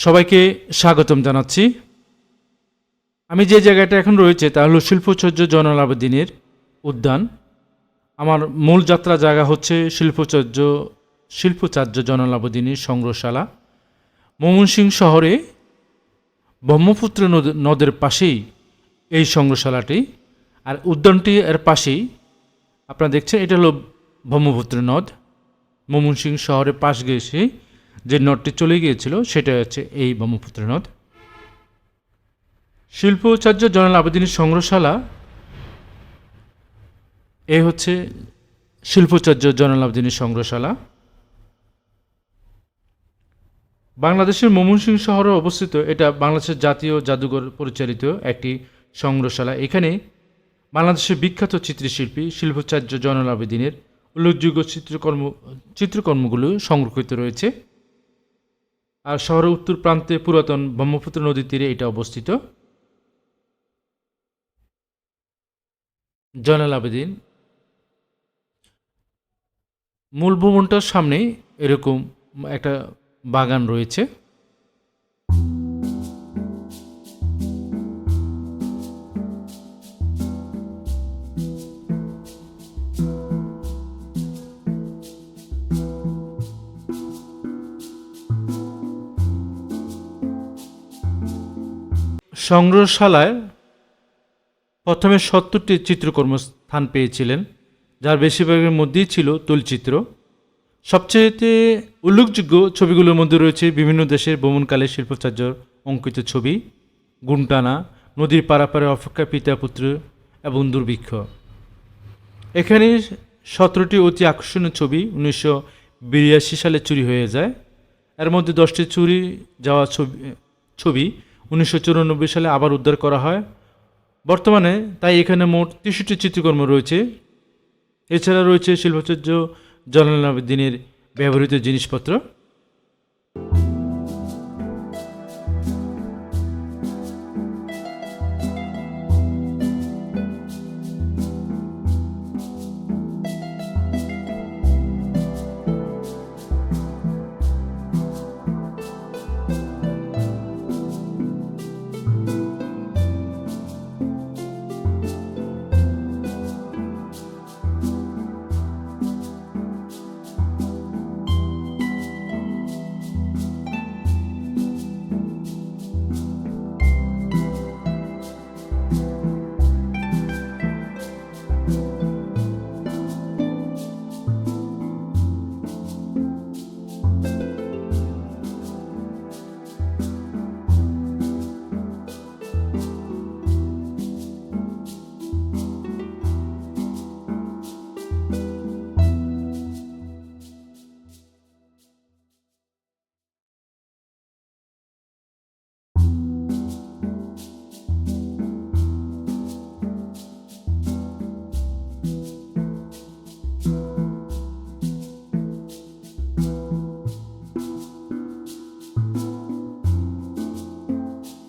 সবাইকে স্বাগতম জানাচ্ছি। আমি যে জায়গাটা এখন রয়েছে, তা হলো শিল্পচর্য জয়নাল উদ্যান। আমার মূল যাত্রা জায়গা হচ্ছে শিল্পচর্য, শিল্পচার্য জয়নাল সংগ্রহশালা। ময়মনসিংহ শহরে ব্রহ্মপুত্র নদ- নদের পাশেই এই সংগ্রহশালাটি। আর উদ্যানটি এর পাশেই, আপনারা দেখছেন, এটা হলো ব্রহ্মপুত্র নদ। ময়মনসিংহ শহরের পাশ গিয়েছে যে নদটি চলে গিয়েছিল সেটা হচ্ছে এই ব্রহ্মপুত্র নদ শিল্পচার্য জয়নাল আবেদিনের সংগ্রহশালা, এ হচ্ছে শিল্পচার্য জয়নাল আবেদিনের সংগ্রহশালা। বাংলাদেশের ময়মনসিংহ শহরে অবস্থিত, এটা বাংলাদেশের জাতীয় জাদুঘর পরিচালিত একটি সংগ্রহশালা। এখানে বাংলাদেশের বিখ্যাত চিত্রশিল্পী শিল্পচার্য জয়নাল আবেদিনের উল্লেখযোগ্য চিত্রকর্ম, চিত্রকর্মগুলো সংরক্ষিত রয়েছে। আর শহরের উত্তর প্রান্তে পুরাতন ব্রহ্মপুত্র নদীর তীরে এটা অবস্থিত। জয়নাল আবেদিন। মূল ভবনটার সামনেই এরকম একটা বাগান রয়েছে। সংগ্রহশালায় প্রথমে সত্তরটি চিত্রকর্ম স্থান পেয়েছিলেন, যার বেশিরভাগের মধ্যেই ছিল তৈলচিত্র। সবচেয়ে উল্লেখযোগ্য ছবিগুলোর মধ্যে রয়েছে বিভিন্ন দেশের ভ্রমণকালে শিল্পাচার্য অঙ্কিত ছবি, গুনটানা, নদীর পারাপারে অপেক্ষা পিতা পুত্র এবং দুর্ভিক্ষ। এখানে সতেরোটি অতি আকর্ষণীয় ছবি উনিশশো বিরাশি সালে চুরি হয়ে যায়। এর মধ্যে দশটি চুরি যাওয়া ছবি ছবি উনিশশো চুরানব্বই সালে আবার উদ্ধার করা হয়। বর্তমানে তাই এখানে মোট তেষট্টি চিত্রকর্ম রয়েছে। এছাড়া রয়েছে শিল্পাচার্য জলাল আবেদিনের ব্যবহৃত জিনিসপত্র।